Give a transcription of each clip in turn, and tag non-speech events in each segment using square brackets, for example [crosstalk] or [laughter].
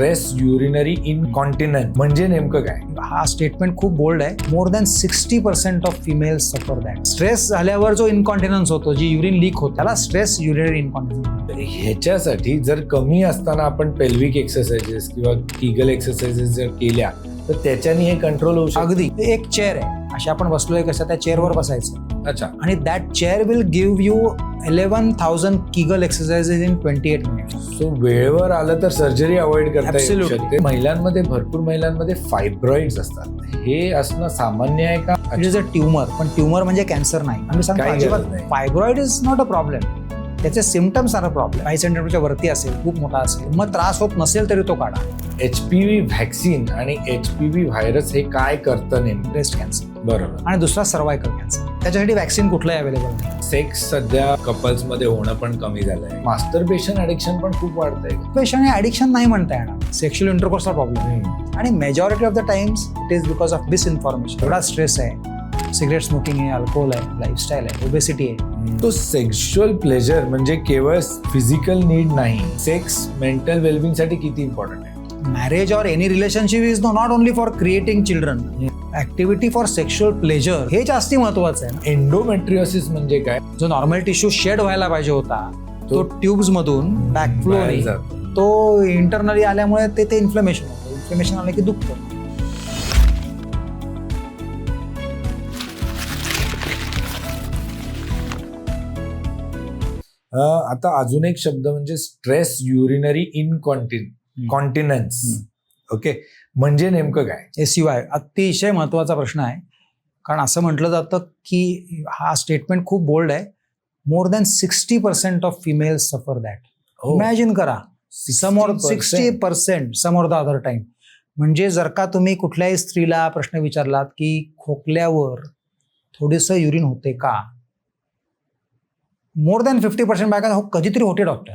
Stress urinary इनकॉन्टिनन्स म्हणजे नेमकं काय? हा स्टेटमेंट खूप बोल्ड आहे. More than sixty percent of female suffer that stress झाल्यावर जो इन्कॉन्टिनन्स होतो जी युरिन लीक होतो त्याला स्ट्रेस युरिनरी इन्कॉन्टिनन्स ह्याच्यासाठी जर कमी असताना आपण पेल्विक एक्सरसाइजेस किंवा किगल एक्सरसाइजेस जर केल्या तर त्याच्याने हे कंट्रोल होऊ शकतं. अगदी. एक चेअर आहे. अशी आपण बसलोय कसं त्या चेअरवर बसायचं. अच्छा. आणि that chair will give you eleven thousand kegel exercises in twenty eight minutes so वेळेवर आलं तर सर्जरी अवॉइड करता येऊ. शकते. महिलांमध्ये भरपूर महिलांमध्ये फायब्रॉइड्स असतात. हे असणं सामान्य आहे का? इट इज अ ट्युमर पण ट्युमर म्हणजे कॅन्सर नाही. आम्ही सांगतो. Fibroid is not a problem त्याचे सिमटम्स आर प्रॉब्लेम काही सेंटीमीटरच्या वरती असेल खूप मोठा असेल मग त्रास होत नसेल तरी तो काढा. एच पी व्ही व्हॅक्सिन आणि एच पी व्ही व्हायरस हे काय करतं नेमकं? ब्रेस्ट कॅन्सर बरोबर. आणि दुसरा सर्वायकल कॅन्सर त्याच्यासाठी व्हॅक्सिन कुठलंही अवेलेबल नाही. सेक्स सध्या कपल्समध्ये होणं पण कमी झालंय. मास्टरबेशन ऍडिक्शन पण खूप वाढतंय. पेशंट हे ॲडिक्शन नाही म्हणता येणार. सेक्शुअल इंटरकोर्सचा प्रॉब्लेम आणि majority of the times it is because of misinformation एवढा स्ट्रेस आहे. सिगरेट स्मोकिंग आहे अल्कोहोल आहे लाईफस्टाईल आहे ओबेसिटी आहे. तो सेक्शुअल प्लेजर म्हणजे केवळ फिजिकल नीड नाही. सेक्स मेंटल वेलबिंगसाठी किती इम्पॉर्टंट आहे? Marriage or any relationship is not only for creating children activity for sexual pleasure हे जास्ती महत्वाचं आहे ना. एंडोमेट्रिओसिस म्हणजे काय? जो नॉर्मल टिश्यू शेड व्हायला पाहिजे होता तो ट्यूब्स मधून बॅकफ्लो. तो इंटरनली आल्यामुळे ते ते इन्फ्लेमेशन होतं. इन्फ्लेमेशन आलं की दुखतं. आता अजून एक शब्द म्हणजे stress urinary incontin continence okay म्हणजे नेमकं काय? एस यू आय अतिशय महत्त्वाचा प्रश्न आहे. कारण असं म्हटलं जातं की हा स्टेटमेंट खूप बोल्ड आहे. More than sixty percent of female suffer that हो. इमॅजिन करा. समोर 60%. सिक्स्टी पर्सेंट समोर द अदर टाइम म्हणजे जर का तुम्ही कुठल्याही स्त्रीला प्रश्न विचारलात की खोकल्यावर थोडंसं युरिन होते का? मोर दॅन फिफ्टी पर्सेंट बायका हो कधीतरी होते डॉक्टर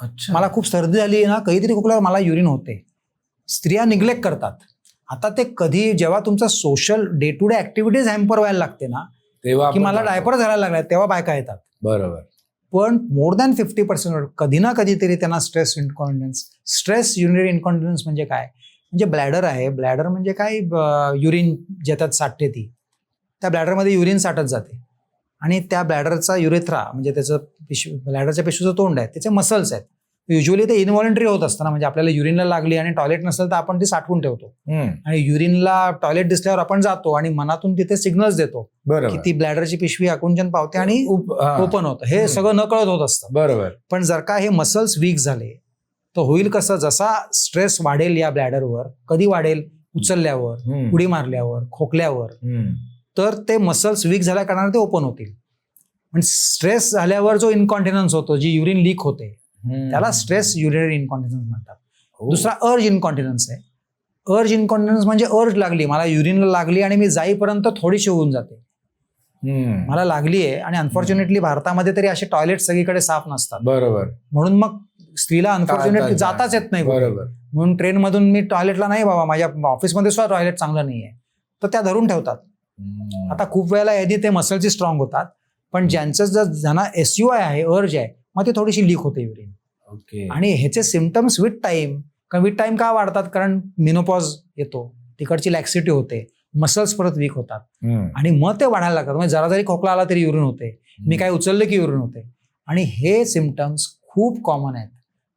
अच्छा. मला खूप सर्दी झाली ना कधीतरी खोकल्यावर मला युरिन होते. स्त्रिया निग्लेक्ट करतात. आता ते कधी जेव्हा तुमचा social day to day activities hamper व्हायला लागते ना तेव्हा की मला. डायपर घालायला लागलाय तेव्हा बायका येतात. बरोबर. पण मोर दॅन फिफ्टी पर्सेंट कधी ना कधीतरी त्यांना stress inconfidence stress urinary inconfidence म्हणजे काय? म्हणजे ब्लॅडर आहे. ब्लॅडर म्हणजे काय युरिन ज्याच्यात साठते ती. त्या ब्लॅडरमध्ये युरिन साठत जाते. आणि त्या ब्लॅडरचा युरेथ्रा म्हणजे त्याचं पिशवी ब्लॅडरच्या पिशवीचं तोंड आहे त्याचे मसल्स आहेत. युजली ते इनव्हॉलेंटरी होत असतं ना म्हणजे आपल्याला युरिनला लागली आणि टॉयलेट नसेल तर आपण ती साठवून ठेवतो. आणि युरिनला टॉयलेट दिसल्यावर आपण जातो आणि मनातून तिथे सिग्नल्स देतो. की ती ब्लॅडरची पिशवी आकुंचन पावते आणि ओपन होतं. हे. सगळं नकळत होत असतं. बरोबर. पण जर का हे मसल्स वीक झाले तर होईल कसं? जसा स्ट्रेस वाढेल या ब्लॅडरवर कधी वाढेल? उचलल्यावर उडी मारल्यावर खोकल्यावर. तर ते मसल्स वीक झाल्या कारणाने ते ओपन होतील. पण स्ट्रेस झाल्यावर जो इन्कॉन्टिनन्स होतो जी युरिन लीक होते. त्याला स्ट्रेस युरिनरी इन्कॉन्टिनन्स म्हणतात. हो. दुसरा अर्ज इन्कॉन्टिनन्स आहे. अर्ज इन्कॉन्टिनन्स म्हणजे अर्ज लागली. मला युरिनला लागली आणि मी जाईपर्यंत थोडीशी होऊन जाते. मला लागली आहे आणि अनफॉर्च्युनेटली भारतामध्ये तरी असे टॉयलेट सगळीकडे साफ नसतात. बरोबर. म्हणून मग स्त्रीला अनफॉर्च्युनेटली. जाताच येत नाही. बरोबर. म्हणून ट्रेनमधून मी टॉयलेटला नाही बाबा. माझ्या ऑफिसमध्ये सुद्धा टॉयलेट चांगलं नाही आहे तर त्या धरून ठेवतात. आता खूप वेळेला यादी ते मसलची स्ट्रॉंग होतात पण ज्यांचं जर ज्यांना एस यू आय आहे अर्ज आहे मग ती थोडीशी लीक होते युरिन ओके. आणि ह्याचे सिमटम्स विथ टाइम कारण विथ टाइम का वाढतात? कारण मिनोपॉज येतो तिकडची लॅक्सिटी होते मसल्स परत वीक होतात. आणि मग ते वाढायला लागतात. म्हणजे जरा जरी खोकला आला तरी युरिन होते. मी काय उचललं की युरिन होते. आणि हे सिमटम्स खूप कॉमन आहेत.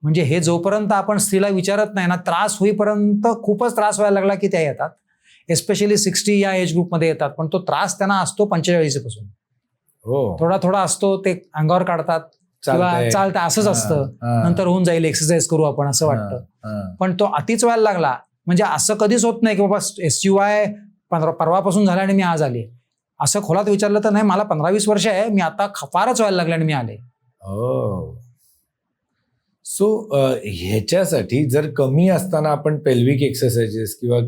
म्हणजे हे जोपर्यंत आपण स्त्रीला विचारत नाही ना त्रास होईपर्यंत खूपच त्रास व्हायला लागला की त्या येतात. एस्पेशली सिक्स्टी या एज ग्रुपमध्ये येतात. पण तो त्रास त्यांना असतो पंचेचाळीसपासून हो. थोडा थोडा असतो ते अंगावर काढतात किंवा. चालतं असंच असतं. नंतर होऊन जाईल एक्सरसाइज करू आपण असं वाटतं. पण तो अतिच व्हायला लागला. म्हणजे असं कधीच होत नाही की बाबा एस यू आय परवापासून झाला आणि मी आज आले. असं खोलात विचारलं तर नाही मला पंधरा वीस वर्ष आहे. मी आता फारच व्हायला लागले आणि मी आले. हो. सो ह्याच्यासाठी जर कमी असताना आपण पेल्विक एक्सरसाइजेस किंवा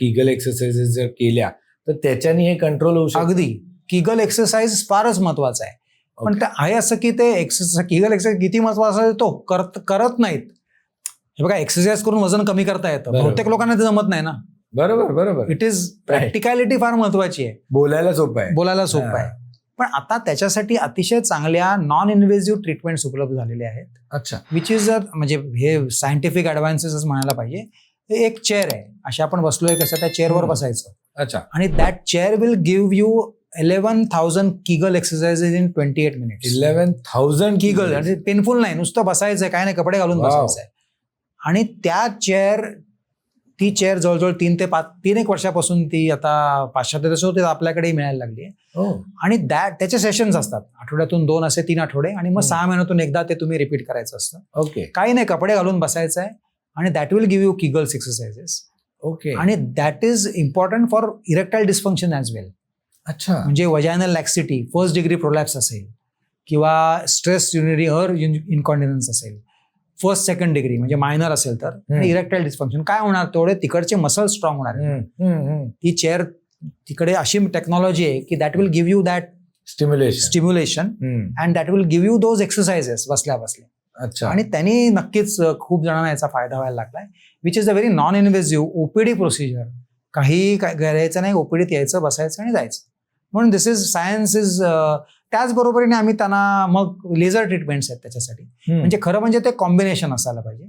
किगल एक्सरसाइजेस जर केल्या तर त्याच्याने हे कंट्रोल होऊ शकतं. अगदी. किगल एक्सरसाइज फारच महत्त्वाचा आहे. पण. ते आहे असं की ते एक्सरसाइज किगल एक्सरसाइज किती महत्त्वाचा आहे तो करत करत नाहीत. हे बघा एक्सरसाइज करून वजन कमी करता येतं. बहुतेक लोकांना ते जमत नाही ना. बरोबर बरोबर. इट इज प्रॅक्टिकॅलिटी फार महत्वाची आहे. बोलायला सोपं आहे. बोलायला सोपं. आहे. पण आता त्याच्यासाठी अतिशय चांगल्या नॉन इन्व्हेसिव्ह ट्रीटमेंट्स उपलब्ध झालेले आहेत. अच्छा. विच इज अ म्हणजे हे सायंटिफिक ॲडव्हान्सेस म्हणायला पाहिजे. हे एक चेअर आहे. अशा आपण बसलोय कसं? त्या चेअरवर. बसायचं. अच्छा. आणि that chair will give you eleven thousand kegel exercises in twenty eight minutes eleven thousand kegel painful नाही. नुसतं बसायचंय. काय नाही. कपडे घालून Wow. बसायचंय. आणि त्या चेअर ती चेअर जवळजवळ तीन ते पाच तीन एक वर्षापासून ती आता पाश्चात्य होते आपल्याकडेही मिळायला लागली आहे. हो. आणि दॅट त्याचे सेशन्स असतात. आठवड्यातून दोन असे तीन आठवडे आणि मग. सहा महिन्यातून एकदा ते तुम्ही रिपीट करायचं असतं. ओके. काही नाही कपडे घालून बसायचं आहे आणि that will give you Kegels exercises okay. आणि that is important for erectile dysfunction as well अच्छा. म्हणजे vaginal laxity first degree prolapse असेल किंवा स्ट्रेस युनिरी हर इनकॉन्टिनन्स असेल. फर्स्ट सेकंड डिग्री म्हणजे मायनर असेल तर. इरेक्टाईल डिस्फंक्शन काय होणार? तेवढे तिकडचे मसल स्ट्रॉंग होणार. ती चेअर तिकडे अशी टेक्नॉलॉजी आहे की that will give you that stimulation stimulation and that will give you those exercises बसल्या बसल्या अच्छा. आणि त्यांनी नक्कीच खूप जणांना याचा फायदा व्हायला लागलाय which is a very non invasive OPD procedure काही काय करायचं नाही ओपीडीत यायचं बसायचं आणि जायचं. म्हणून दिस इज सायन्स इज त्याचबरोबरीने आम्ही त्यांना मग लेझर ट्रीटमेंट्स आहेत त्याच्यासाठी. म्हणजे खरं म्हणजे ते कॉम्बिनेशन असायला पाहिजे.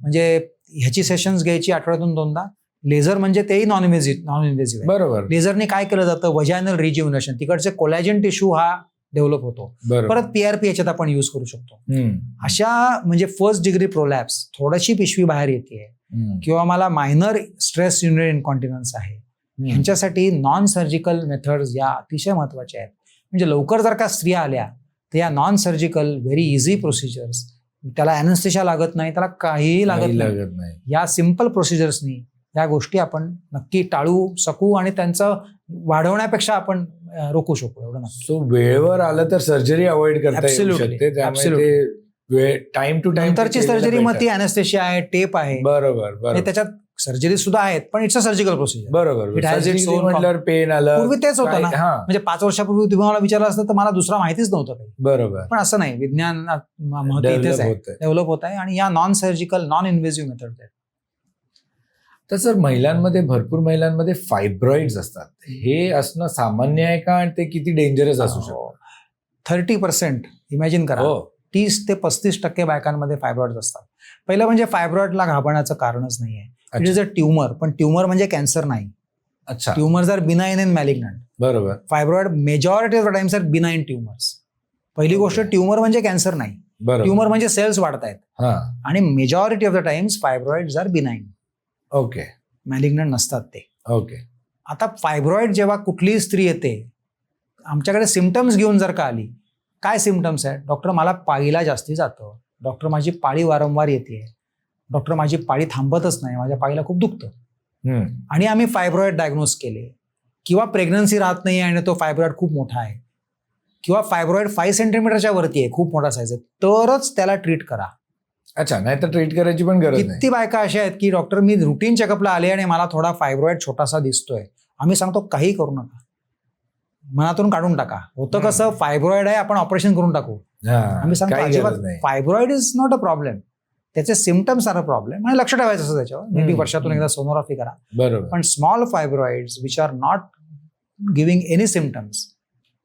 म्हणजे ह्याची सेशन्स घ्यायची आठवड्यातून दोनदा. लेझर म्हणजे तेही नॉन नॉन इन्व्हेसिव्ह बरोबर. लेझरने काय केलं जातं? वजायनल रिज्युमिनेशन तिकडचे कोलॅजन टिश्यू हा डेव्हलप होतो. परत पीआरपी याच्यात आपण यूज करू शकतो. अशा म्हणजे फर्स्ट डिग्री प्रोलॅप्स थोडीशी पिशवी बाहेर येते. किंवा मला मायनर स्ट्रेस युनिट इनकॉन्टिनन्स आहे. हम्म. ह्यांच्यासाठी नॉन सर्जिकल मेथड्स या अतिशय महत्त्वाच्या आहेत. म्हणजे लवकर जर का स्त्रिया आल्या तर या non surgical very easy procedures त्याला अॅनेस्थेशा लागत नाही त्याला काहीही लागत नाही. लागत नाही. या सिंपल प्रोसिजर्सनी या गोष्टी आपण नक्की टाळू शकू आणि त्यांचं वाढवण्यापेक्षा आपण रोखू शकू एवढं सो वेळेवर आलं तर सर्जरी अवॉइड करता टाइम टू टाइम सर्जरी मग ती अॅनेस्थेशिया आहे टेप आहे. बरोबर त्याच्यात सर्जरी सुद्धा आहेत पण इट्स अ सर्जिकल प्रोसिजर बरोबर. म्हटल्यावर पेन आलं पूर्वी तेच होतं ना. हा. म्हणजे पाच वर्षापूर्वी तुम्ही मला विचारलं असतं तर मला दुसरा माहितीच नव्हतं काही. बरोबर. पण असं नाही विज्ञान इथेच डेव्हलप आहे. होत डेव्हलप होत आहे आणि या non surgical non invasive method आहेत तर सर महिलांमध्ये भरपूर महिलांमध्ये फायब्रॉइड्स असतात. हे असणं सामान्य आहे का? आणि ते किती डेंजरस असू शकतं? थर्टी पर्सेंट इमॅजिन करा. हो. तीस ते पस्तीस टक्के बायकांमध्ये फायब्रॉइड असतात. पहिलं म्हणजे फायब्रॉइडला घाबरण्याचं कारणच नाहीये. इट इज अ ट्युमर पण ट्युमर म्हणजे कॅन्सर नाही. अच्छा. Tumours are benign and malignant बरोबर. Fibroid majority of the times are benign tumours पहिली गोष्ट ट्युमर म्हणजे कॅन्सर नाही. बरोबर. ट्युमर म्हणजे सेल्स वाढत आहेत हा. आणि majority of the times fibroids are benign okay malignant नसतात ते. ओके आता फायब्रॉइड जेव्हा कुठलीही स्त्री येते आमच्याकडे सिमटम्स घेऊन जर का आली काय सिमटम्स आहेत? डॉक्टर मला पाळीला जास्ती जातं. डॉक्टर माझी पाळी वारंवार येते डॉक्टर माझी पाळी थांबतच नाही माझ्या पाळीला खूप दुखतं. आणि आम्ही फायब्रॉइड डायग्नोज केले. किंवा प्रेग्नन्सी राहत नाही आणि तो फायब्रॉइड खूप मोठा आहे. किंवा फायब्रॉइड फाईव्ह सेंटीमीटरच्या वरती आहे खूप मोठा साईज आहे. तरच त्याला ट्रीट करा. अच्छा नाही तर ट्रीट करायची पण गरज किती बायका अशा आहेत की डॉक्टर मी रुटीन चेकअपला आले आणि मला थोडा फायब्रॉइड छोटासा दिसतोय. आम्ही सांगतो काही करू नका. मनातून काढून टाका. होतं. कसं फायब्रॉइड आहे आपण ऑपरेशन करून टाकू. आम्ही सांगतो fibroid is not a problem त्याचे सिमटम्स आर अ प्रॉब्लेम आणि लक्ष ठेवायचं असं त्याच्यावर. मे बी हम्म. वर्षातून एकदा सोनोग्राफी करा. बरोबर. पण small fibroids which are not giving any symptoms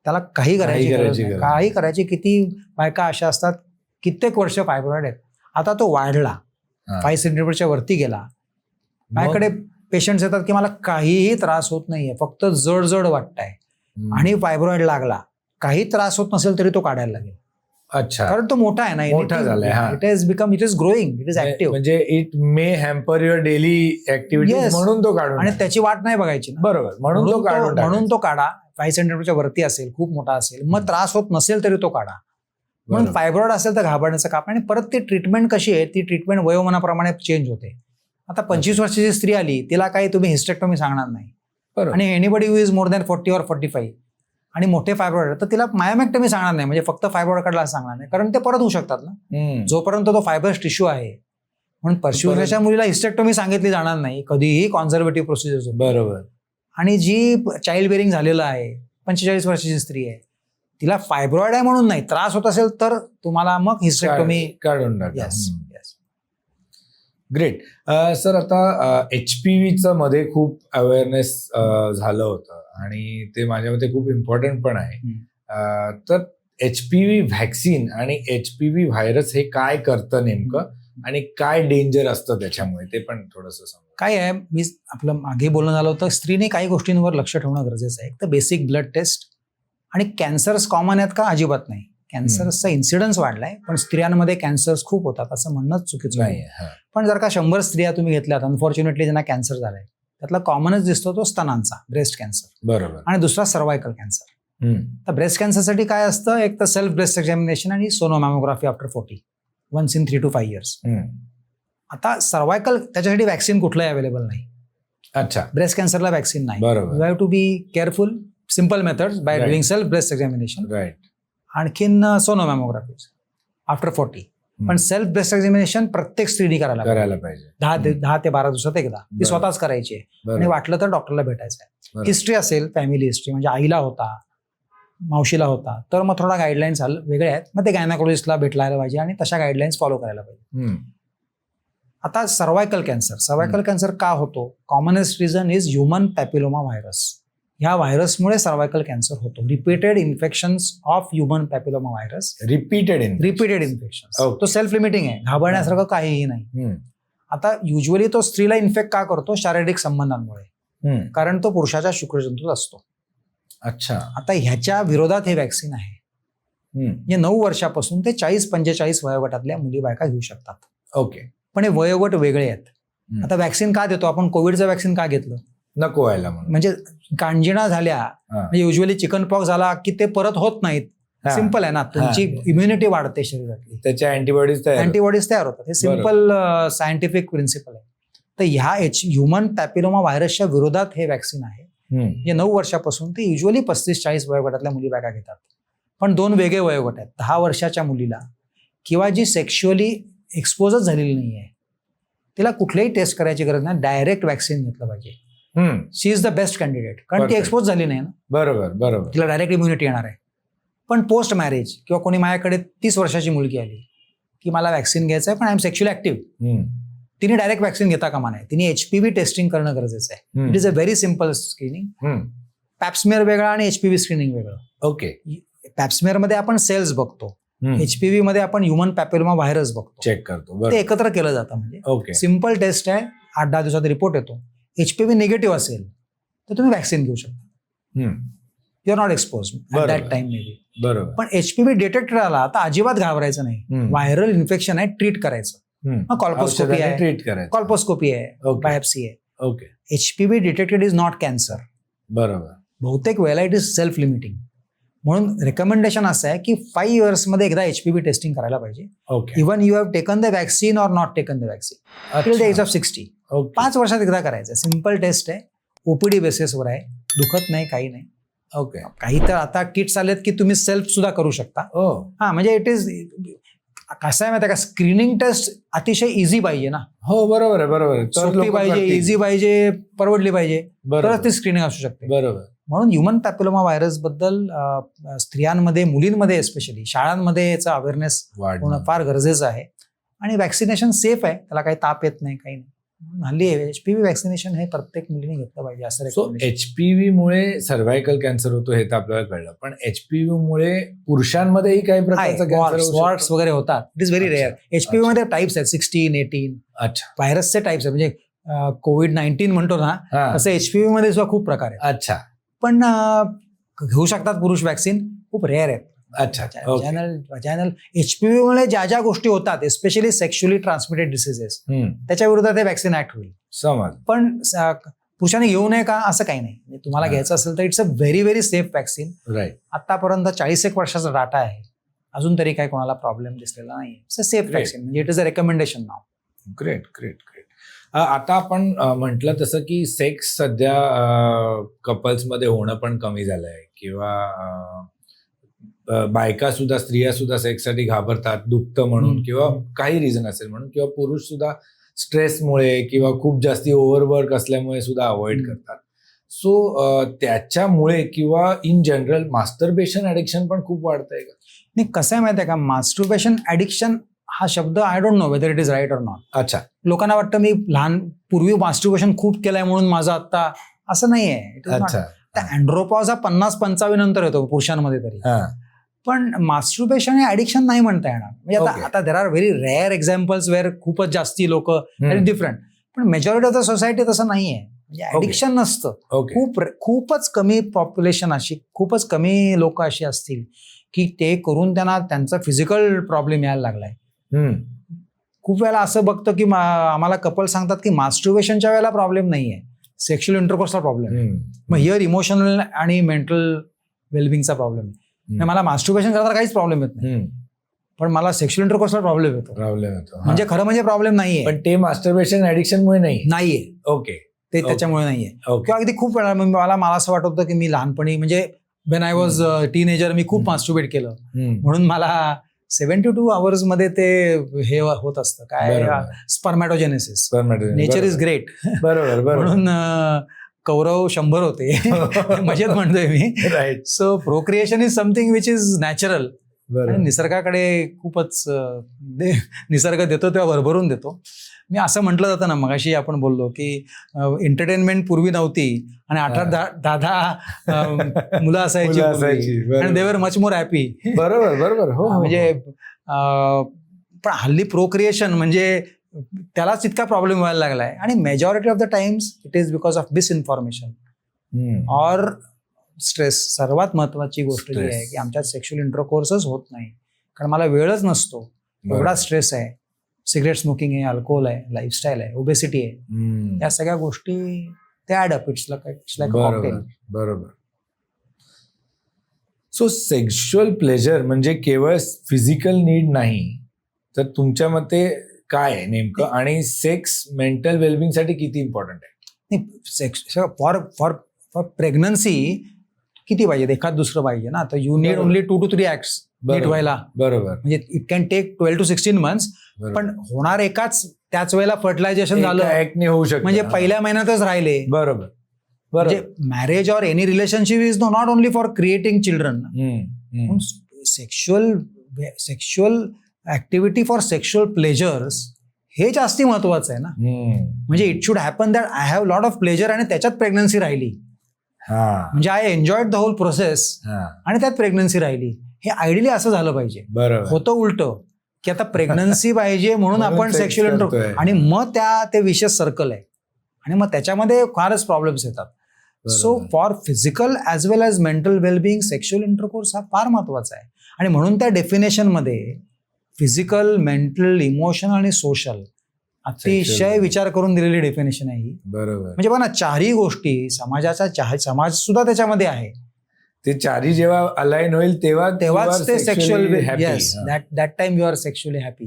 त्याला काही करायची काही गरज करायची किती बायका अशा असतात कित्येक वर्ष फायब्रॉइड आहेत. आता तो वाढला. फाईव्ह सेंटीमीटरच्या वरती गेला. माझ्याकडे पेशंट्स येतात की मला काहीही त्रास होत नाहीये फक्त जड जड वाटतंय. हम्म. आणि फायब्रॉइड लागला. काही त्रास होत नसेल तरी तो काढायला लागेल. अच्छा कारण तो मोठा आहे मोठा झालाय, हा. ना it is become it is growing it is active म्हणजे it may hamper your daily activity Yes. म्हणून तो काढून आणि टाक. त्याची वाट नाही बघायची ना बरोबर म्हणून तो काढून म्हणून. तो काढा फाईव्ह सेंटीमीटरच्या वरती असेल खूप मोठा असेल मग त्रास होत नसेल तरी तो काढा म्हणून बरोबर. फायब्रॉइड असेल तर घाबरण्याचं काम आणि परत ती ट्रीटमेंट कशी आहे ती ट्रीटमेंट वयोमानाप्रमाणे चेंज होते आता पंचवीस वर्षाची स्त्री आली तिला काही तुम्ही हिस्टेक्टॉमी सांगणार नाही बरोबर. आणि anybody who is more than forty or forty five आणि मोठे फायब्रॉइड तर तिला मायोमॅक्टमी सांगणार नाही. म्हणजे फक्त फायब्रॉइड काढला सांगणार नाही. कारण ते परत होऊ शकतात ना. जोपर्यंत तो फायबर्स टिश्यू आहे. म्हणून वर्षाच्या मुलीला हिस्टेक्टॉमी सांगितली जाणार नाही. कधीही कॉन्झर्वेटिव्ह प्रोसिजर बरोबर. आणि जी चाइल्ड बेरिंग झालेलं आहे पंचेचाळीस वर्षाची स्त्री आहे तिला फायब्रॉइड आहे म्हणून नाही. त्रास होत असेल तर तुम्हाला मग हिस्टेक्टोमी काढून ग्रेट सर आता एच पी व्हीचं मध्ये खूप अवेअरनेस झालं होतं. आणि ते माझ्या मते खूप इम्पॉर्टंट पण आहे. तर एच पी व्ही व्हॅक्सिन आणि एच पी व्ही व्हायरस हे काय करतं नेमकं आणि काय डेंजर असतं त्याच्यामुळे ते पण थोडस काय आहे? मी आपलं मागे बोलणं झालं होतं. स्त्रीने काही गोष्टींवर लक्ष ठेवणं गरजेचं आहे. एक तर बेसिक ब्लड टेस्ट आणि कॅन्सर्स कॉमन आहेत का? अजिबात नाही. कॅन्सरचा इन्सिडन्स वाढलाय पण स्त्रियांमध्ये कॅन्सर्स खूप होतात असं म्हणणंच चुकीचं नाही. पण जर का शंभर स्त्रिया तुम्ही घेतल्यात अनफॉर्च्युनेटली ज्यांना कॅन्सर झालाय. त्यातला कॉमनच दिसतो तो स्तनांचा ब्रेस्ट कॅन्सर बरोबर. आणि दुसरा सर्वायकल कॅन्सर. तर ब्रेस्ट कॅन्सरसाठी काय असतं? एक तर सेल्फ ब्रेस्ट एक्झामिनेशन आणि sono mammography after forty once in three two five years. आता सर्वायकल त्याच्यासाठी वॅक्सिन कुठलंही अवेलेबल नाही. अच्छा. ब्रेस्ट कॅन्सरला वॅक्सिन नाही. बरोबर. You have to be careful simple methods by. Doing self breast examination right आणखीन सोनो मॅमोग्राफी आफ्टर फोर्टी पण सेल्फ ब्रेस्ट एक्झामिनेशन प्रत्येक स्त्रीने करायला. करायला पाहिजे. दहा ते दहा ते बारा दिवसात एकदा. ती. स्वतःच करायची. आणि. वाटलं तर डॉक्टरला भेटायचं आहे. हिस्ट्री असेल फॅमिली हिस्ट्री म्हणजे आईला होता मावशीला होता तर मग थोडा गाईडलाईन्स वेगळे आहेत. मग ते गायनाकोलॉजिस्टला भेटलायला पाहिजे आणि तशा गाईडलाईन्स फॉलो करायला पाहिजे. आता सर्वायकल कॅन्सर सर्वायकल कॅन्सर का होतो? Commonest reason is human papilloma virus ह्या व्हायरसमुळे सर्वायकल कॅन्सर होतो. Repeated infection of human papilloma virus repeated repeated infection. तो सेल्फ लिमिटिंग आहे. घाबरण्यासारखं काहीही नाही. आता युजली तो स्त्रीला इन्फेक्ट का करतो? शारीरिक संबंधांमुळे. कारण तो पुरुषाच्या शुक्रजंतूत असतो. अच्छा. आता ह्याच्या विरोधात हे वॅक्सिन आहे. हम्म. जे नऊ वर्षापासून ते चाळीस पंचेचाळीस वयोगटातल्या मुली बायका घेऊ शकतात. ओके पण हे वयोगट वेगळे आहेत. आता वॅक्सिन का देतो? आपण कोविडचं वॅक्सिन का घेतलं? नको व्हायला म्हणजे कांजिणा झाल्या हा. युजली चिकन पॉक्स झाला की ते परत होत नाहीत. हा. सिंपल आहे ना तुमची हा. इम्युनिटी वाढते शरीरातली. त्याच्या अँटीबॉडीज अँटीबॉडीज तयार होतात. हे सिंपल सायंटिफिक प्रिन्सिपल आहे. तर ह्या एच ह्युमन पॅपिलोमा व्हायरसच्या विरोधात हे वॅक्सिन आहे. जे नऊ वर्षापासून ते युजली पस्तीस चाळीस वयोगटातल्या मुली बायका घेतात. पण दोन वेगळे वयोगट आहेत. दहा वर्षाच्या मुलीला किंवा जी सेक्शुअली एक्सपोजच झालेली नाही आहे तिला कुठल्याही टेस्ट करायची गरज नाही. डायरेक्ट वॅक्सिन घेतलं पाहिजे. She is the best candidate कारण ती. एक्सपोज झाली नाही ना. बरोबर बरोबर. तिला डायरेक्ट इम्युनिटी येणार आहे. पण पोस्ट मॅरेज किंवा कोणी माझ्याकडे तीस वर्षाची मुलगी आली की मला वॅक्सिन घ्यायचं आहे पण आय एम सेक्शुअली ऍक्टिव्ह. तिने डायरेक्ट वॅक्सिन घेता कामा नये. तिने एच पी व्ही टेस्टिंग करणं गरजेचं आहे. It is a very simple screening. Pap smear वेगळा आणि एच पी व्ही स्क्रीनिंग वेगळं. ओके पॅप्समेअरमध्ये आपण सेल्स बघतो. हम्म. एच पी व्ही मध्ये आपण ह्युमन पॅपेलोमा व्हायरस बघतो. चेक करतो. ते एकत्र केलं जातं म्हणजे. ओके सिंपल टेस्ट आहे. आठ दहा दिवसात रिपोर्ट येतो. एच पी व्ही निगेटिव्ह असेल तर तुम्ही वॅक्सिन घेऊ शकता. You are not expose. That time may be बरोबर. पण एच पी व्ही डिटेक्ट झाला तर अजिबात घाबरायचं नाही. व्हायरल इन्फेक्शन आहे ट्रीट करायचं. मग कॉल्पोस्कोपी आहे. ट्रीट करायचं. कॉल्पोस्कोपी आहे. बायोप्सी आहे. Okay H P V detected is not cancer बरोबर. बहुतेक वेळेला इट इज सेल्फ लिमिटिंग म्हणून रेकमेंडेशन असं आहे की फाईव्ह इयर्समध्ये एकदा एच पी व्ही टेस्टिंग करायला पाहिजे. Okay even you have taken the vaccine or not taken the vaccine till the age of sixty पाच वर्षात एकदा करायचं. सिंपल टेस्ट आहे. ओपीडी बेसिसवर आहे. दुखत नाही काही नाही. ओके काही तर आता किट्स आलेत की तुम्ही सेल्फ सुद्धा करू शकता. ओ हा म्हणजे इट इज कसं आहे माहिती का? स्क्रीनिंग टेस्ट अतिशय इझी पाहिजे ना. हो बरोबर आहे बरोबर पाहिजे. इझी पाहिजे परवडली पाहिजे. बरोबर. ती स्क्रीनिंग असू शकते. बरोबर. म्हणून ह्युमन पॅपिलोमा व्हायरसबद्दल स्त्रियांमध्ये मुलींमध्ये स्पेशली शाळांमध्ये याचा अवेअरनेस होणं फार गरजेचं आहे. आणि वॅक्सिनेशन सेफ आहे. त्याला काही ताप येत नाही काही नाही. हल्ली एच पी व्ही वॅक्सिनेशन हे प्रत्येक मुलीने घेतलं पाहिजे असं so recommendation. H P V मुळे सर्व्हायकल कॅन्सर होतो हे तर आपल्याला कळलं. पण एच पी व्ही मुळे पुरुषांमध्येही काही आहे, प्रकारचं warts वगैरे होतात. It is very rare H P मध्ये टाइप्स आहेत सिक्स्टीन एटीन अच्छा. व्हायरसचे टाइप्स आहेत. म्हणजे कोविड नाईन्टीन म्हणतो ना तसं एच पी मध्ये सुद्धा खूप प्रकार आहेत. अच्छा. पण घेऊ शकतात पुरुष वॅक्सिन खूप रेअर आहेत. अच्छा okay vaginal vaginal H P V मुळे ज्या ज्या गोष्टी होतात एस्पेशली सेक्शुअली ट्रान्समिटेड डिसिजेस त्याच्या विरोधात हे वॅक्सिन ऍक्ट होईल. समज. पण पुरुषांनी घेऊ नये का? असं काही नाही. म्हणजे तुम्हाला. घ्यायचं असेल तर it's a very very safe vaccine right आतापर्यंत चाळीस एक वर्षाचा डाटा आहे. अजून तरी काही कोणाला प्रॉब्लेम दिसलेला नाही. It's a safe. वॅक्सिन म्हणजे इट इज अ रेकमेंडेशन नाव ग्रेट ग्रेट ग्रेट आता आपण म्हटलं तसं की सेक्स सध्या कपल्समध्ये होणं पण कमी झालंय. किंवा अं, अं, बायका सुद्धा स्त्रिया सुद्धा सेक्ससाठी घाबरतात दुखतं म्हणून. किंवा काही रिझन असेल म्हणून किंवा पुरुष सुद्धा स्ट्रेसमुळे किंवा खूप जास्ती ओव्हरवर्क असल्यामुळे सुद्धा अवॉइड. करतात. सो त्याच्यामुळे किंवा इन जनरल मास्टरबेशन ऍडिक्शन पण खूप वाढतंय का? नाही कसं आहे माहिती आहे का? मास्टुर्बेशन ऍडिक्शन हा शब्द I don't know whether it is right or not अच्छा. लोकांना वाटतं मी लहान पूर्वी मास्टुर्बेशन खूप केलंय म्हणून माझं आता असं नाही आहे अच्छा. अँड्रोपॉज हा पन्नास पंचावन्न नंतर येतो पुरुषांमध्ये तरी. पण मास्टरबेशन हे ऍडिक्शन नाही म्हणता येणार. म्हणजे आता. आता there are very rare examples where खूपच जास्ती लोक. डिफरंट पण मेजॉरिटी ऑफ द सोसायटी तसं नाहीये. म्हणजे ऍडिक्शन नसतं. खूप खूपच कमी पॉप्युलेशन अशी खूपच कमी लोक अशी असतील की ते करून त्यांना त्यांचा फिजिकल प्रॉब्लेम यायला लागलाय. खूप वेळेला असं बघतं की आम्हाला कपल सांगतात की मास्टरबेशनच्या वेळेला प्रॉब्लेम नाहीये. सेक्शुअल इंटरकोर्सला प्रॉब्लेम. मग हिअर इमोशनल आणि मेंटल वेलबिंगचा प्रॉब्लेम हम्म. मला मास्टरबेशन करताना काहीच प्रॉब्लेम येत नाही. पण मला सेक्शुअल इंटरकोर्सला प्रॉब्लेम येतो प्रॉब्लेम हा. म्हणजे खरं म्हणजे प्रॉब्लेम नाहीये पण ते मास्टरबेशन ऍडिक्शन मुळे नाही नाहीये ओके ते. त्याच्यामुळे नाहीये किंवा अगदी खूप वेळा म्हणजे मला मला असं वाटत होतं की मी लहानपणी म्हणजे वेन आय वॉज टीनेजर मी खूप हम्म. मास्टरबेट केलं. म्हणून मला सेव्हन्टी टू आवर्समध्ये ते हे होत असतं काय. स्पर्मॅटोजेनेसिस. नेचर इज ग्रेट बरोबर म्हणून कौरव शंभर होते. [laughs] मजेत म्हणतोय मी. Right so procreation is something which is natural निसर्गाकडे खूपच दे- निसर्ग देतो तेव्हा भरभरून देतो. मी असं म्हटलं जातं ना मगाशी आपण बोललो की एंटरटेनमेंट पूर्वी नव्हती आणि अठरा. दहा दहा मुलं असायची. आणि देवर मच मोर हॅपी बरोबर बरोबर. हो हो, म्हणजे हो. पण हल्ली प्रोक्रिएशन म्हणजे त्यालाच इतका प्रॉब्लेम व्हायला लागलाय. आणि majority of the times it is because of misinformation. Or stress सर्वात महत्वाची गोष्ट जी. आहे की आमच्यात सेक्शुअल इंटरकोर्सच होत नाही. कारण मला वेळच नसतो. एवढा स्ट्रेस आहे. सिगरेट स्मोकिंग आहे अल्कोहोल आहे लाईफस्टाईल आहे ओबेसिटी आहे. या सगळ्या गोष्टी ते add up it's it's like बरोबर बरोबर. सो सेक्शुअल प्लेजर म्हणजे केवळ फिजिकल नीड नाही. तर तुमच्या मते काय आहे नेमकं? आणि सेक्स मेंटल वेलबिंगसाठी किती इम्पॉर्टंट आहे? Sex for for for pregnancy किती पाहिजे? एखाद दुसरं पाहिजे ना? तर you need. Only two two three acts नीट. व्हायला बरोबर. म्हणजे it can take twelve to sixteen months. पण होणार एकाच त्याच वेळेला फर्टिलायझेशन झालं एका act ने होऊ शकतं म्हणजे. पहिल्या महिन्यातच राहिले. बरोबर. म्हणजे marriage or any relationship is not only for creating children. Sexual sexual activity for sexual pleasures हे जास्ती महत्वाचं आहे ना. म्हणजे it should happen that I have lot of pleasure आणि त्याच्यात प्रेग्नन्सी राहिली. म्हणजे I enjoyed the whole process आणि त्यात प्रेग्नन्सी राहिली. हे आयडियली असं झालं पाहिजे. होतं उलट की आता प्रेग्नन्सी [laughs] पाहिजे म्हणून आपण सेक्शुअल. आणि मग त्या ते विशेष सर्कल आहे. आणि मग त्याच्यामध्ये फारच प्रॉब्लेम्स येतात. So. For physical as well as mental wellbeing sexual intercourse हा फार महत्त्वाचा आहे. आणि म्हणून त्या डेफिनेशनमध्ये फिजिकल मेंटल इमोशनल आणि सोशल अतिशय. विचार करून दिलेली डेफिनेशन आहे ही. बरोबर. म्हणजे बघा ना चारही गोष्टी समाजाचा चाह समाज सुद्धा त्याच्यामध्ये आहे. ते चारी जेव्हा अलाईन होईल तेव्हा तेव्हाच ते sexual. Yes. That that time you are sexually happy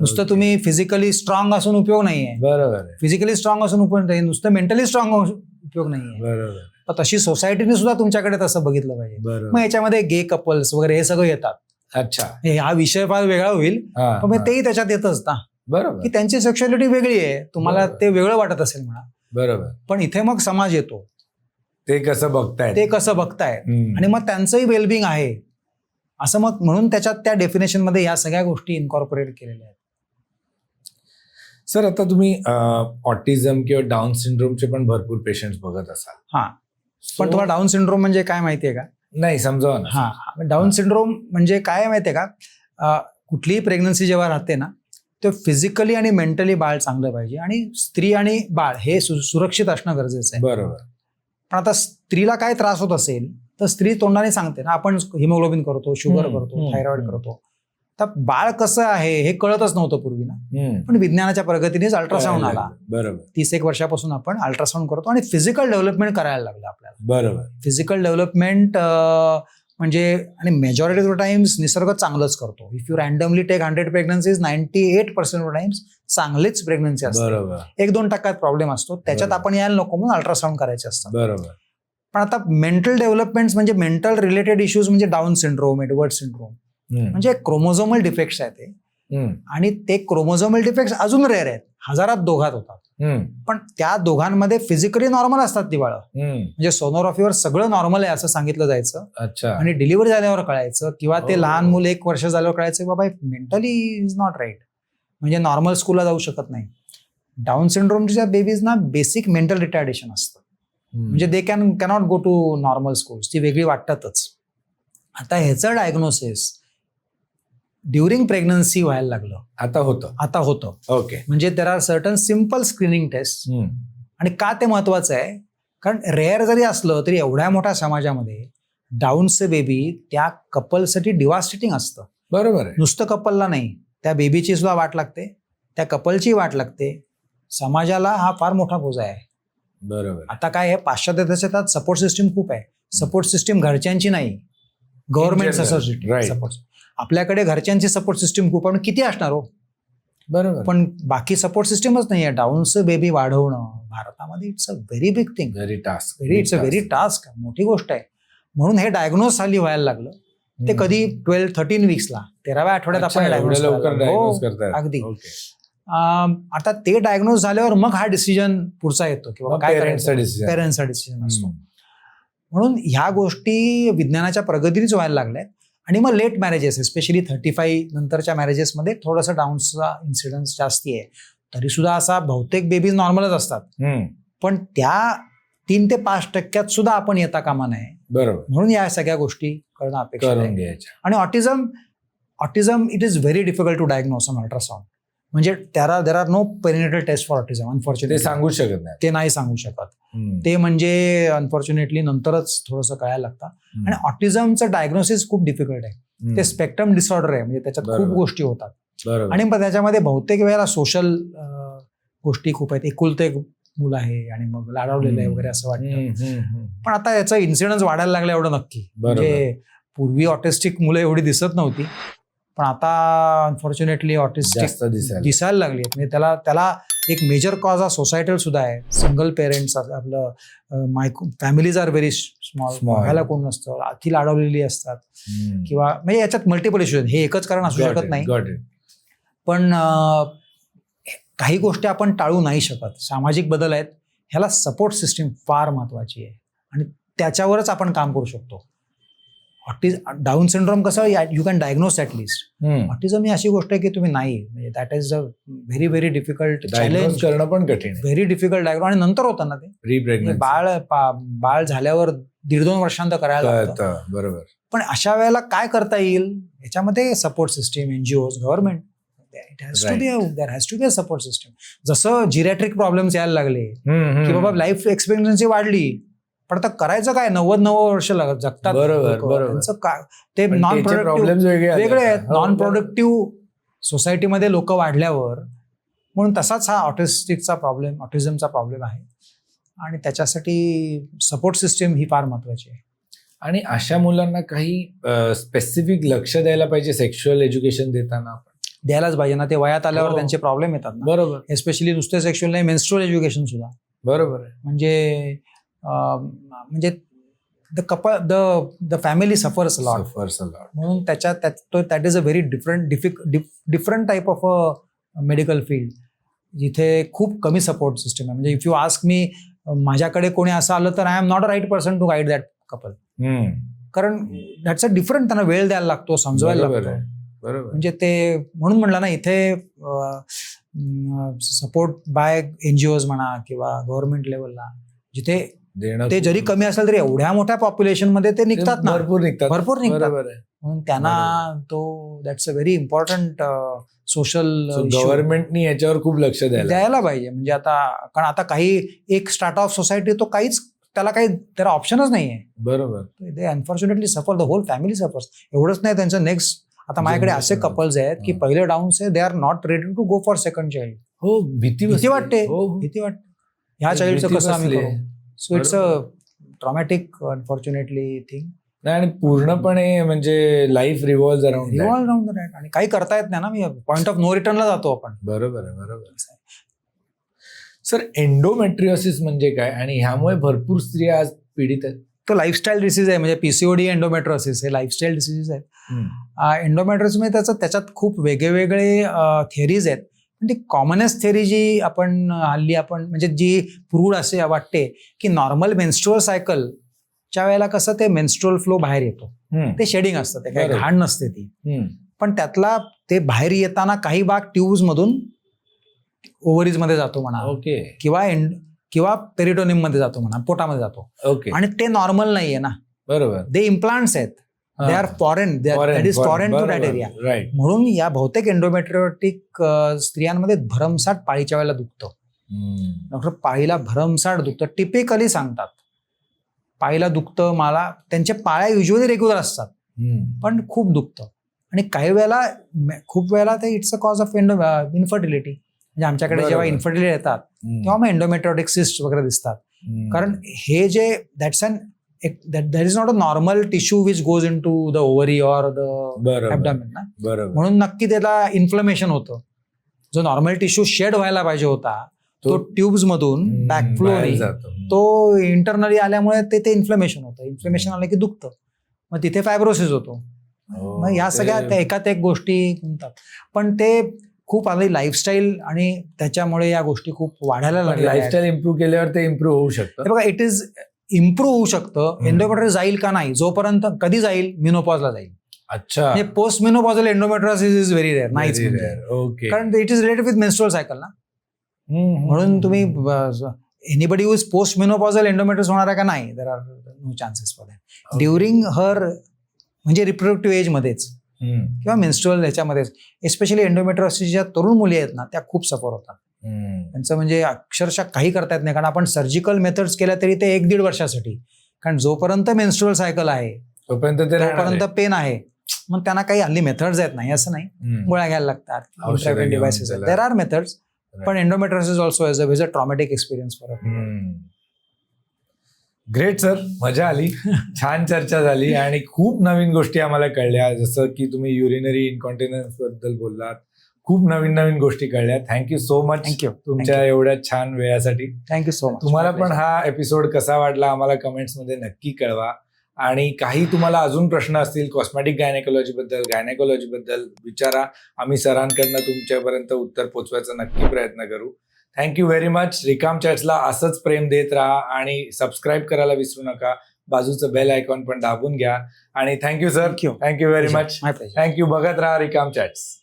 नुसतं. तुम्ही फिजिकली स्ट्रॉंग असून उपयोग नाहीये. बरोबर फिजिकली स्ट्रॉंग असून उपयोग नाही. नुसतं मेंटली स्ट्रॉंग उपयोग नाहीये. बरोबर तशी सोसायटीने सुद्धा तुमच्याकडे तसं बघितलं पाहिजे. मग याच्यामध्ये गे कपल्स वगैरे हे सगळं येतात. अच्छा. हे हा विषय फार वेगळा होईल. पण मग. तेही त्याच्यात येतच ना बरोबर. की त्यांची सेक्शुअलिटी वेगळी आहे. तुम्हाला. ते वेगळं वाटत असेल म्हणा. बरोबर. पण इथे मग समाज येतो. ते कसं बघतायत? ते कसं बघतायत? हम्म. आणि मग त्यांचंही वेलबिंग आहे. असं मग म्हणून त्याच्यात त्या डेफिनेशनमध्ये या सगळ्या गोष्टी इन्कॉर्पोरेट केलेल्या आहेत. सर आता तुम्ही ऑटिझम किंवा डाऊन सिंड्रोमचे पण भरपूर पेशंट बघत असाल. हा. पण तुम्हाला डाऊन सिंड्रोम म्हणजे काय माहितीये का? नाही समजावा ना. हा डाऊन सिंड्रोम म्हणजे काय माहितीये का? कुठलीही प्रेग्नन्सी जेव्हा राहते ना ते फिजिकली आणि मेंटली बाळ चांगलं पाहिजे आणि स्त्री आणि बाळ हे सुरक्षित असणं गरजेचं आहे. बरोबर. पण आता स्त्रीला काय त्रास होत असेल तर स्त्री तोंडाने सांगते ना आपण हिमोग्लोबिन करतो शुगर करतो थायरॉइड. करतो. तर बाळ कसं आहे हे कळतच नव्हतं पूर्वी ना. पण विज्ञानाच्या प्रगतीनेच अल्ट्रासाऊंड आला. बरोबर. तीस एक वर्षापासून आपण अल्ट्रासाऊंड करतो आणि फिजिकल डेव्हलपमेंट करायला लागलं आपल्याला. बरोबर. फिजिकल डेव्हलपमेंट म्हणजे आणि मेजॉरिटी ऑफ द टाइम्स निसर्ग चांगलंच करतो. If you randomly take hundred pregnancies ninety eight percent of times चांगलीच प्रेग्नन्सी असते एक दोन टक्क्यात प्रॉब्लेम असतो. त्याच्यात. आपण यायला नको म्हणून अल्ट्रासाऊंड करायचे असतात. बरोबर. पण आता मेंटल डेव्हलपमेंट म्हणजे मेंटल रिलेटेड इश्यूज म्हणजे डाऊन सिंड्रोम एडवर्ड सिंड्रोम. म्हणजे क्रोमोझोमल डिफेक्ट्स आहेत ते. आणि ते क्रोमोझोमल डिफेक्ट्स अजून रेअर आहेत. हजारात दोघात होतात. पण त्या दोघांमध्ये फिजिकली नॉर्मल असतात ती बाळं. म्हणजे सोनोग्राफीवर सगळं नॉर्मल आहे असं सांगितलं जायचं. अच्छा. आणि डिलिव्हरी झाल्यावर कळायचं किंवा ते हो. लहान मुलं एक वर्ष झाल्यावर कळायचं की बाबा मेंटली इज नॉट राईट म्हणजे नॉर्मल स्कूलला जाऊ शकत नाही. डाऊन सिंड्रोमच्या बेबीजना बेसिक मेंटल रिटार्डेशन असतं. म्हणजे they can cannot go to normal schools ती वेगळी वाटतातच. आता ह्याचं डायग्नोसिस ड्युरिंग प्रेग्नन्सी व्हायला लागलं. आता होतं. आता होतं. ओके म्हणजे there are certain simple screening test आणि का ते महत्वाचं आहे? कारण रेअर जरी असलं तरी एवढ्या मोठ्या समाजामध्ये डाऊनचं बेबी त्या कपलसाठी डिवास्टेटिंग असतं. बरोबर आहे. नुसतं कपलला नाही त्या बेबीची सुद्धा वाट लागते. त्या कपलची वाट लागते. समाजाला हा फार मोठा बोजा आहे. बरोबर. आता काय आहे? पाश्चात्य देशात सपोर्ट सिस्टीम खूप आहे. सपोर्ट सिस्टीम घरच्यांची नाही. गव्हर्नमेंट. सपोर्ट आपल्याकडे घरच्यांची सपोर्ट सिस्टीम खूप आहे पण किती असणार हो? बरोबर. पण बाकी सपोर्ट सिस्टीमच नाही आहे डाऊनचं बेबी वाढवणं भारतामध्ये it's a very big thing very task very it's a very task मोठी गोष्ट आहे. म्हणून हे डायग्नोज खाली व्हायला लागलं. ते कधी ट्वेल्व थर्टीन वीक्सला तेराव्या आठवड्यात आपण. डायग्नोज अगदी. ओके. अं, आता ते डायग्नोज झाल्यावर मग हा डिसिजन पुढचा येतो किंवा काय पेरेंट्सचा डिसिजन पेरेंट्सचा डिसिजन असतो. म्हणून ह्या गोष्टी विज्ञानाच्या प्रगतीच व्हायला लागल्यात. आणि मग late marriages especially thirty five नंतरच्या मॅरेजेसमध्ये थोडंसं डाऊन्सचा इन्सिडन्स जास्ती आहे. तरी सुद्धा असा बहुतेक बेबीज नॉर्मलच असतात. पण त्या तीन ते पाच टक्क्यात सुद्धा आपण येता कामा नये. बरोबर. म्हणून या सगळ्या गोष्टी करणं अपेक्षित घ्यायच्या. आणि autism autism it is very difficult to diagnose on ultrasound म्हणजे त्याला there are no perinatal test for autism ते अनफॉर्च्युनेटली सांगू शकत नाही ते नाही सांगू शकत. ते म्हणजे अनफॉर्च्युनेटली नंतरच थोडंसं कळायला लागतं. आणि ऑटिझमचं डायग्नोसिस खूप डिफिकल्ट आहे. ते स्पेक्ट्रम डिसऑर्डर आहे म्हणजे त्याच्यात खूप. गोष्टी होतात आणि मग त्याच्यामध्ये बहुतेक वेळेला सोशल गोष्टी खूप आहेत एकुलते एक मुलं आहे आणि मग लाडवलेलं आहे. वगैरे असं वाटतं. पण आता याचा इन्सिडन्स वाढायला लागला एवढं नक्की. म्हणजे पूर्वी ऑटिस्टिक मुलं एवढी दिसत नव्हती पण आता अनफॉर्च्युनेटली ऑटिस्टिक दिसायला लागली. म्हणजे त्याला त्याला एक मेजर कॉज हा सोसायटल सुद्धा आहे. सिंगल पेरेंट्स आपलं micro families are very small. बघायला कोण नसतं. अति लाडवलेली असतात. किंवा म्हणजे याच्यात मल्टिपल इश्यू आहेत. हे एकच कारण असू शकत नाही. पण काही गोष्टी आपण टाळू नाही शकत. सामाजिक बदल आहेत. ह्याला सपोर्ट सिस्टीम फार महत्वाची आहे. आणि त्याच्यावरच आपण काम करू शकतो. ऑटिज डाऊन सिंड्रोम कसं you can diagnose at least hmm. Autism ही अशी गोष्ट आहे की तुम्ही नाही. म्हणजे that is a very very difficult challenge करणं पण कठीण व्हेरी डिफिकल्ट डायग्नो आणि नंतर होतं ना ते म्हणजे बाळ बाळ झाल्यावर दीड दोन वर्षांत करायला लागतं. बरोबर. पण अशा वेळेला काय करता येईल? याच्यामध्ये support system NGO government it has to be there has to be a support system जसं जिरॅट्रिक प्रॉब्लेम्स यायला लागले की बाबा लाईफ एक्सपेक्टन्सी वाढली पण आता करायचं काय? नव्वद नव्वद वर्ष लागत जगतात बरोबर, काय ते नॉन प्रोडक्टिव्ह वेगळे आहेत. नॉन. प्रोडक्टिव्ह सोसायटीमध्ये लोक वाढल्यावर म्हणून तसाच हा ऑटिस्टिकचा प्रॉब्लेम ऑटिझमचा प्रॉब्लेम आहे. आणि त्याच्यासाठी सपोर्ट सिस्टीम ही फार महत्वाची आहे. आणि अशा मुलांना काही स्पेसिफिक लक्ष द्यायला पाहिजे सेक्शुअल एज्युकेशन देताना आपण? द्यायलाच पाहिजे. ना ते वयात आल्यावर हो. त्यांचे प्रॉब्लेम येतात बरोबर. एस्पेशली नुसते सेक्शुअल नाही मेन्स्ट्रुअल एज्युकेशन सुद्धा. बरोबर म्हणजे म्हणजे the couple the the family suffers lot a lot. म्हणून त्याच्यात त्यात तो that is a very different डिफिक different type of a medical field जिथे खूप कमी सपोर्ट सिस्टम आहे. म्हणजे इफ यू आस्क मी माझ्याकडे कोणी असं आलं तर I am not a right person to guide that couple. कारण दॅट्स अ डिफरंट त्यांना वेळ द्यायला लागतो समजवायला लागतो. बरोबर म्हणजे ते म्हणून म्हणलं ना इथे सपोर्ट बाय एनजीओज म्हणा किंवा गव्हर्नमेंट लेवलला जिथे देणं ते जरी कमी असेल तरी एवढ्या मोठ्या पॉप्युलेशनमध्ये ते निघतात ना. भरपूर निघतात. भरपूर निघतात. म्हणून त्यांना तो that's a very important social गव्हर्नमेंटनी याच्यावर खूप लक्ष द्यायला द्यायला पाहिजे. म्हणजे आता कारण आता काही एक स्टार्ट ऑफ सोसायटी तो काहीच त्याला काही त्याला ऑप्शनच नाहीये. बरोबर. They unfortunately suffer the whole family suffers एवढंच नाही त्यांचं नेक्स्ट आता माझ्याकडे असे. कपल्स आहेत की. पहिले डाऊन्स आहे they are not ready to go for second child हो भीती भीती. वाटते हो. भीती वाटते. ह्या चाइल्डचं कसं आम्ही. So it's a. Traumatic unfortunately thing नाही आणि पूर्णपणे म्हणजे लाईफ रिव्हॉल्व अराउंड रिव्हॉल्व रॅट आणि काही करता येत नाही ना मी पॉईंट ऑफ नो रिटर्नला जातो आपण. बरोबर आहे बरोबर. सर एंडोमेट्रिओसिस म्हणजे काय? आणि ह्यामुळे भरपूर स्त्रिया आज पीडित आहेत. तो लाईफस्टाईल डिसीज आहे म्हणजे पीसीओडी एंडोमेट्रोसिस हे लाईफस्टाईल डिसीजेस आहेत. हम्म. एंडोमेट्रोसिस म्हणजे त्याचं त्याच्यात खूप वेगवेगळे थिअरीज आहेत. पण ती कॉमनेस्ट थिअरी जी आपण हल्ली आपण म्हणजे जी प्रूड असे वाटते की नॉर्मल मेन्स्ट्रुअल सायकलच्या वेळेला कसं ते मेन्स्ट्रुअल फ्लो बाहेर येतो. ते शेडिंग असतं ते काही. घाण नसते ती. पण त्यातला ते बाहेर येताना काही भाग ट्यूब्स मधून ओव्हरीजमध्ये जातो म्हणा. ओके. किंवा किंवा पेरिटोनियममध्ये जातो म्हणा पोटामध्ये जातो. ओके. आणि ते नॉर्मल नाहीये ना. बरोबर. दे इम्प्लांट्स आहेत. They are foreign that is foreign to that area म्हणून या बहुतेक एंडोमेट्रियोटिक स्त्रियांमध्ये भरमसाठ पाळीच्या वेळेला दुखतं. डॉक्टर पाळीला भरमसाठ दुखतं. टिपिकली सांगतात. पाळीला दुखतं मला त्यांच्या पाळ्या युजली रेग्युलर असतात. पण खूप दुखतं. आणि काही वेळेला खूप वेळेला ते it's a cause of endo infertility म्हणजे आमच्याकडे जेव्हा. इन्फर्टिलिटी येतात तेव्हा मग एंडोमेट्रियोटिक सिस्ट वगैरे दिसतात. कारण हे जे that's an that is not a normal tissue which goes in to the ovary or the बरोबर ऍबडामिन ना? म्हणून नक्की त्याला इन्फ्लमेशन होतं. जो नॉर्मल टिश्यू शेड व्हायला पाहिजे होता तो ट्यूब्स मधून बॅकफ्लो. तो इंटरनली आल्यामुळे ते ते इन्फ्लमेशन होतं. इन्फ्लमेशन आलं की दुखतं. मग तिथे फायब्रोसिस होतो. हो, मग ह्या ते- सगळ्या त्या एकात एक गोष्टी म्हणतात. पण ते खूप आपली लाईफस्टाईल आणि त्याच्यामुळे या गोष्टी खूप वाढायला लागल्या. लाईफस्टाईल इम्प्रूव्ह केल्यावर ते इम्प्रूव्ह होऊ शकतं. बघा इट इज इम्प्रूव्ह होऊ शकतं. एंडोमेट्रिस जाईल का नाही? जोपर्यंत कधी जाईल? मिनोपॉजला जाईल. अच्छा. म्हणजे post menopausal endometriosis is very rare नाहीच ओके कारण it is related with menstrual cycle ना. म्हणून तुम्ही anybody use post menopausal endometriosis होणार आहे का नाही? There are no chances for that during her म्हणजे रिप्रोडक्टिव्ह एज मध्येच. किंवा मेन्स्ट्रुअल ह्याच्यामध्येच. एस्पेशली एंडोमेट्रोसिस ज्या तरुण मुली आहेत ना त्या खूप सफर होतात. त्यांचं म्हणजे अक्षरशः काही करता येत नाही. कारण आपण सर्जिकल मेथड्स केल्या तरी ते एक दीड वर्षासाठी. कारण जोपर्यंत मेन्स्ट्रुअल सायकल आहे तोपर्यंत ते तोपर्यंत पेन आहे. मग त्यांना काही हल्ली मेथड्स आहेत नाही असं नाही. गोळ्या घ्यायला लागतात. डिव्हायसेस देर आर मेथड्स पण endometriosis also as a is a traumatic experience for great sir मजा आली. [laughs] छान चर्चा झाली आणि खूप नवीन गोष्टी आम्हाला कळल्या. जसं की तुम्ही युरिनरी इन्कॉन्टिनन्सबद्दल बोललात. खूप नवीन नवीन गोष्टी कळल्या. थँक्यू सो मच थँक्यू तुमच्या एवढ्या छान वेळासाठी. थँक्यू सो मच तुम्हाला पण हा एपिसोड कसा वाटला आम्हाला कमेंट्समध्ये नक्की कळवा. आणि काही तुम्हाला अजून प्रश्न असतील कॉस्मॅटिक गायनेकोलॉजी बद्दल गायनेकोलॉजी बद्दल विचारा. आम्ही सरांकडनं तुमच्यापर्यंत उत्तर पोचवायचा नक्की प्रयत्न करू. थँक्यू व्हेरी मच रिकाम चॅट्सला असंच प्रेम देत राहा आणि सबस्क्राईब करायला विसरू नका. बाजूचं बेल आयकॉन पण दाबून घ्या. आणि thank you sir thank you very much thank you बघत राहा रिकाम चॅट्स